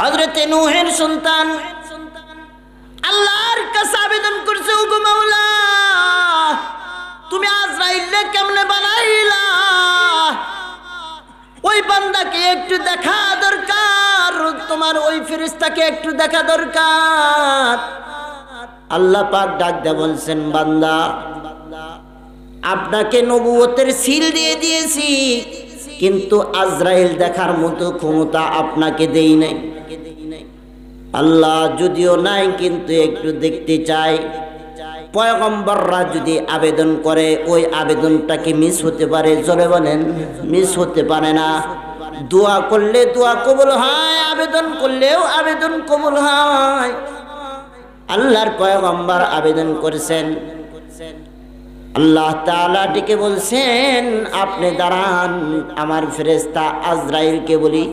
হজরতে নুহের সন্তান আল্লাহর কাছে আবেদন করছে, ওগো মাওলা, তুমি আজরাইলে কেমনে বানাইলা? ওই বান্দাকে একটু দেখা দরকার, তোমার ওই ফেরেশতাকে একটু দেখা দরকার। আল্লাহ পাক ডাক দে বলছেন, বান্দা, আপনাকে নবুয়তের সিল দিয়ে দিয়েছি, কিন্তু আজরাইল দেখার মতো ক্ষমতা আপনাকে দেই নাই। আল্লাহ যদিও নাই, কিন্তু একটু দেখতে চাই। পয়গম্বররা যদি আবেদন করে, ওই আবেদনটাকে মিস হতে পারে? জলে বলেন মিস হতে পারে না। দোয়া করলে দোয়া কবুল হয়, আবেদন করলেও আবেদন কবুল হয়। আল্লাহর পয়গম্বর আবেদন করেছেন। আল্লাহ তাআলা ডেকে বলছেন, আপনি দাঁড়ান, আমার ফেরেস্তা আজরাইলকে বলি।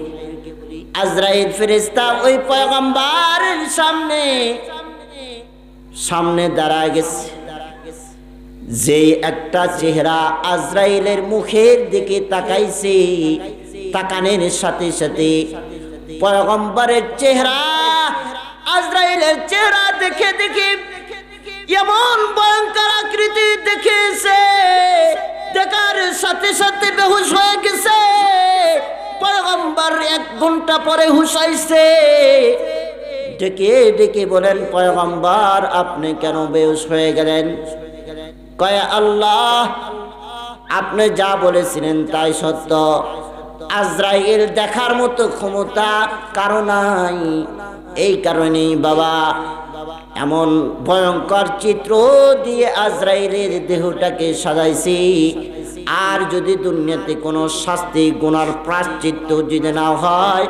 আজরাইল ফেরেস্তা ওই পয়গম্বরের সামনে সামনে দাঁড়ায় গেছে। যেই একটা চেহারা আজরাইলের মুখের দিকে তাকাইছে, তাকানের সাথে সাথে পয়গম্বরের চেহারা আজরাইলের চেহারা দেখে দেখে এমন ভয়ঙ্কর আকৃতি দেখেছে দেখার সাথে সাথে বেহুশ হয়ে গেছে। পয়গম্বর এক ঘণ্টা পরে হুসাইছে ডেকে ডেকে বলেন, পয়গম্বর, আপনি কেন বেহুশ হয়ে গেলেন? কয়, আল্লাহ, আপনি যা বলেছিলেন তাই সত্য। আজরাইল দেখার মতো ক্ষমতা কারও নাই। এই কারণেই বাবা, এমন ভয়ঙ্কর চিত্র দিয়ে আজরাইলের দেহটাকে সাজাইছি। আর যদি দুনিয়াতে কোনো শাস্তি, গুনার প্রাশ্চিত্য যদি না হয়,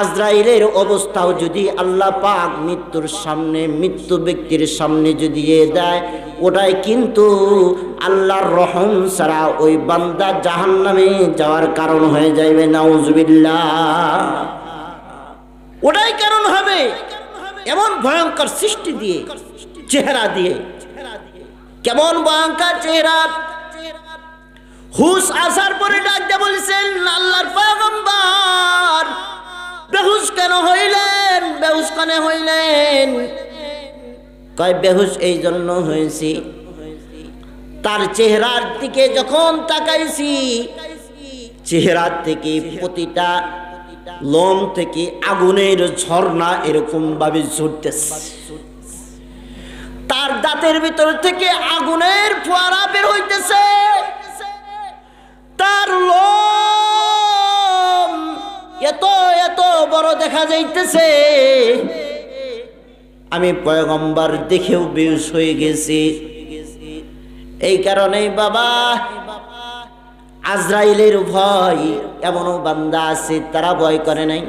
আজরাইলের অবস্থাও যদি আল্লাহ পাক মৃত্যুর সামনে, মৃত্যু ব্যক্তির সামনে যদি এ দেয়, ওটাই কিন্তু আল্লাহর রহম ছাড়া ওই বান্দা জাহান্নামে যাওয়ার কারণ হয়ে যাইবে, নাউজবিল্লাহ। ওটাই কারণ হবে। এমন ভয়ঙ্কর সৃষ্টি দিয়ে, চেহারা দিয়ে। কেমন ভয়ঙ্কর চেহারা। হুশ আসার পরে ডাকতে বলছেন, আল্লাহর পয়গম্বর, বেহুশ কেন হইলেন? বেহুশ কেন হইলেন? কয়, বেহুশ এই জন্য হয়েছি। তার চেহারার দিকে যখন তাকাইছি, চেহারার থেকে প্রতিটা লোম থেকে আগুনের ঝর্ণা এরকম ভাবে ঝরতেছে। তার দাঁতের ভিতর থেকে আগুনের ফোয়ারা বের হইতেছে। তার লোম এত এত বড় দেখা যাইতেছে। আমি পয়গম্বর দেখেও বেউস হয়ে গেছি। এই কারণেই বাবা, আজরাইলের ভয় এমনও বান্দা আছে, তারা ভয় করে নাই।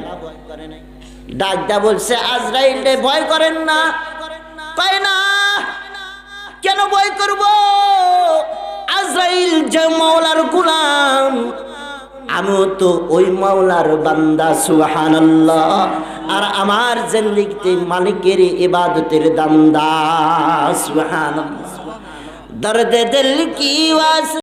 ডাকদা বলছে, আজরাইলে ভয় করেন না। পায় না, কেন ভয় করব? আজরাইল যে গুলাম আমিও তো ওই মাওলার বান্দা, সুবহানাল্লাহ। আর আমার জিন্দিগিতে মালিকের ইবাদতের দান্দা, সুবহানাল্লাহ। দর্দ দিল কি